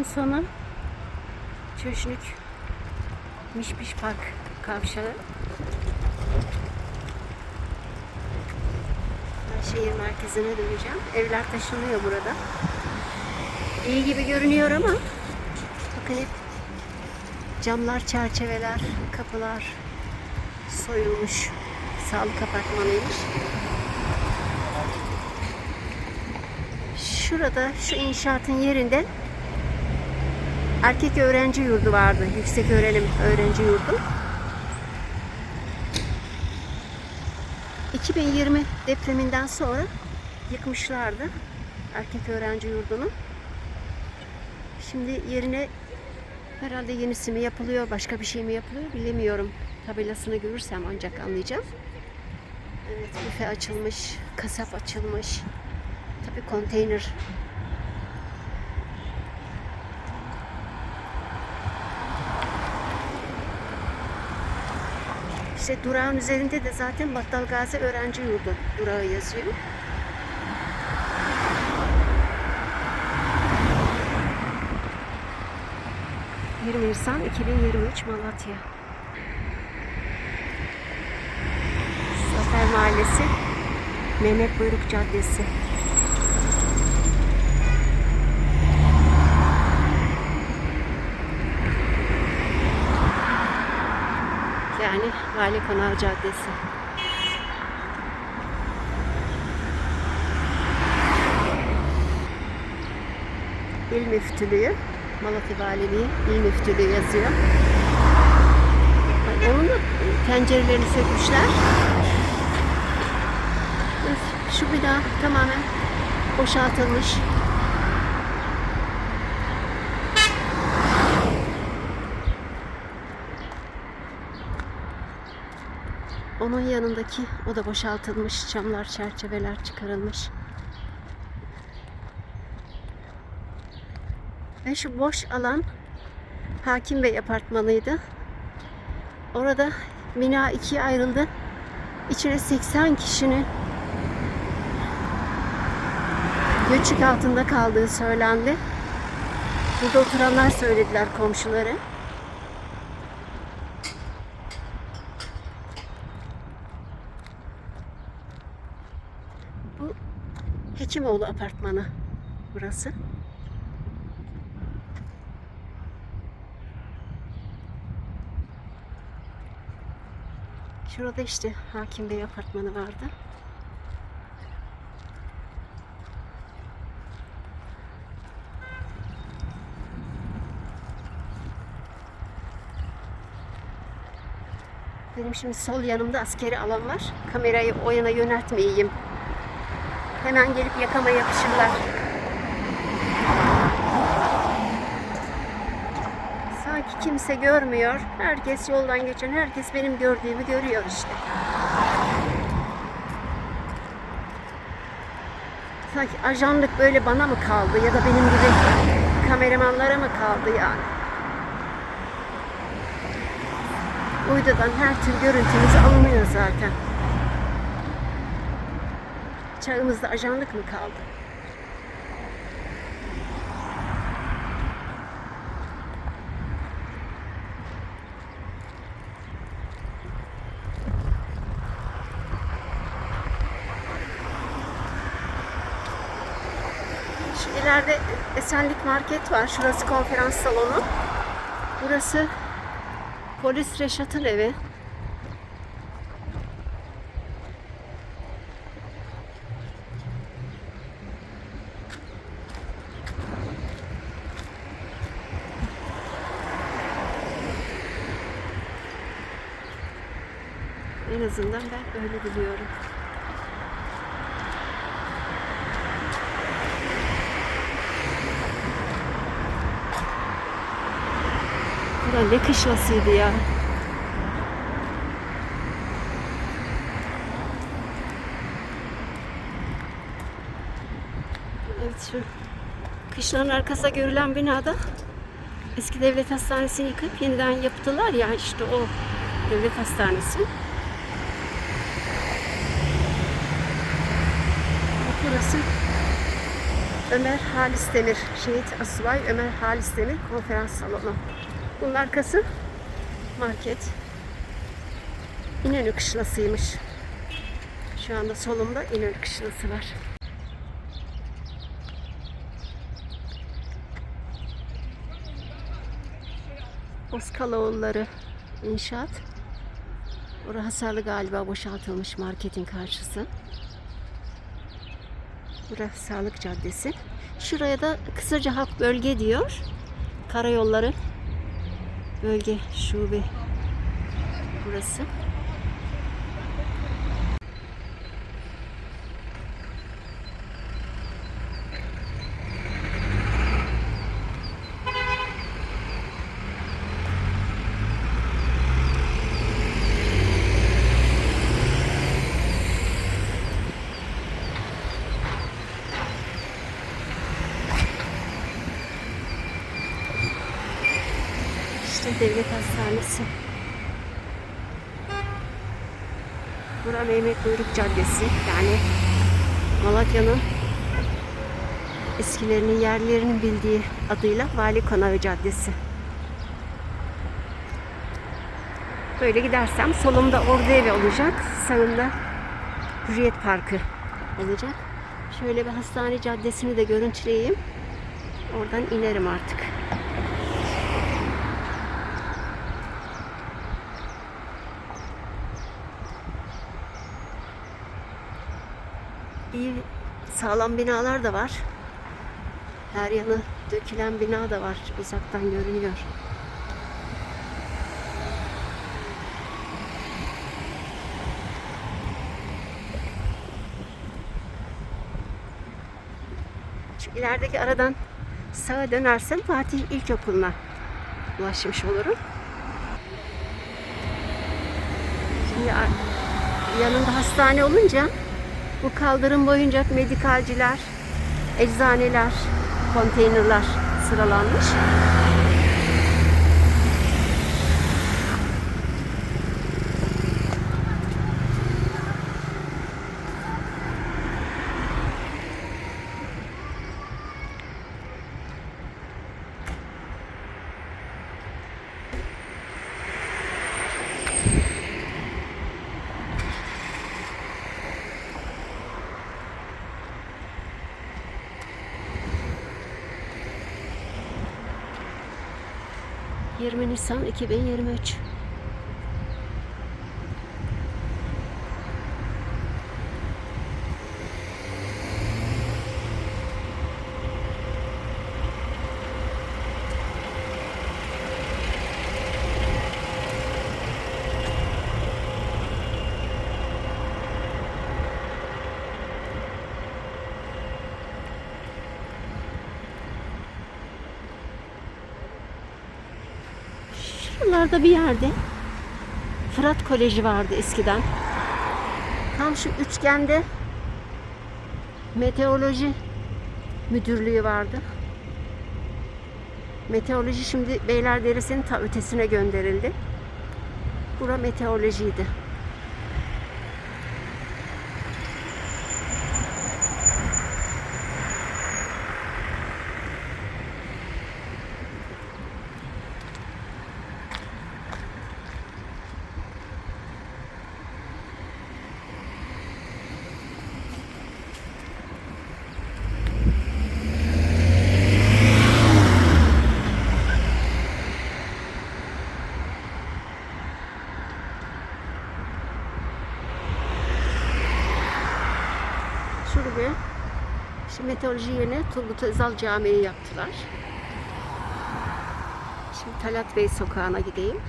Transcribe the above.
yolun sonu Çöşnük Mişmiş Park kavşağı. Ben şehir merkezine döneceğim. Evler taşınıyor burada. İyi gibi görünüyor ama bakın hep camlar, çerçeveler, kapılar soyulmuş. Sağlık apartmanıymış. Şurada şu inşaatın yerinde erkek öğrenci yurdu vardı. Yüksek öğrenim öğrenci yurdu. 2020 depreminden sonra yıkmışlardı erkek öğrenci yurdunu. Şimdi yerine herhalde yenisi mi yapılıyor, başka bir şey mi yapılıyor bilemiyorum. Tabelasını görürsem ancak anlayacağım. Evet, büfe açılmış, kasap açılmış. Tabii konteyner. İşte durağın üzerinde de zaten Battal Gazi Öğrenci Yurdu durağı yazıyor. ...20 Nisan 2023 Malatya. Zafer Mahallesi, Mehmet Buyruk Caddesi. Yani Vali Konağı Caddesi. İl Müftülüğü, Malatya Valiliği İl Müftülüğü yazıyor. Onun da pencerelerini sökmüşler. Şu bina tamamen boşaltılmış. Onun yanındaki o da boşaltılmış. Camlar, çerçeveler çıkarılmış. Ve şu boş alan Hakim Bey apartmanıydı. Orada bina ikiye ayrıldı. İçine 80 kişinin göçük altında kaldığı söylendi. Burada oturanlar söylediler komşuları. Hekimoğlu apartmanı burası. Şurada işte Hakim Bey apartmanı vardı. Benim şimdi sol yanımda askeri alan var. Kamerayı o yana yöneltmeyeyim. Hemen gelip yakama yapışırlar. Sanki kimse görmüyor. Herkes yoldan geçen, herkes benim gördüğümü görüyor işte. Sanki ajanlık böyle bana mı kaldı ya da benim gibi kameramanlara mı kaldı yani? Uydudan her tür görüntümüz alınıyor zaten. Çağımızda ajanlık mı kaldı? Şu ileride Esenlik Market var. Şurası konferans salonu. Burası Polis Reşat'ın evi. En azından ben öyle biliyorum. Ulan ne kışlasıydı ya. Evet şu kışlanın arkasında görülen binada eski devlet hastanesini yıkıp yeniden yaptılar ya işte o devlet hastanesi. Burası Ömer Halis Demir, Şehit Asubay Ömer Halis Demir konferans salonu. Bunun arkası market. İnönü Kışlası'ymış. Şu anda solumda İnönü Kışlası var. Oskaloğulları inşaat. Orası hasarlı galiba boşaltılmış marketin karşısı. Burası Sağlık Caddesi. Şuraya da kısaca Halk Bölge diyor. Karayolları bölge şube burası. İşte devlet hastanesi. Bura Mehmet Buyruk Caddesi. Yani Malatya'nın eskilerinin yerlerinin bildiği adıyla Vali Konağı Caddesi. Böyle gidersem solumda Ordu Evi olacak. Sağımda Hürriyet Parkı olacak. Şöyle bir hastane caddesini de görüntüleyeyim. Oradan inerim artık. İyi sağlam binalar da var. Her yanı dökülen bina da var. Uzaktan görünüyor. Şu ilerideki aradan sağa dönersem Fatih İlkokulu'na ulaşmış olurum. Şimdi yanında hastane olunca bu kaldırım boyunca medikalciler, eczaneler, konteynerler sıralanmış. ...20 Nisan 2023. Şuralarda bir yerde Fırat Koleji vardı eskiden. Tam şu üçgende meteoroloji müdürlüğü vardı. Meteoroloji şimdi Beylerderesi'nin ta ötesine gönderildi. Bura meteorolojiydi. Şuraya şimdi meteoroloji yerine Turgut Özal Camii yaptılar. Şimdi Talat Bey sokağına gideyim.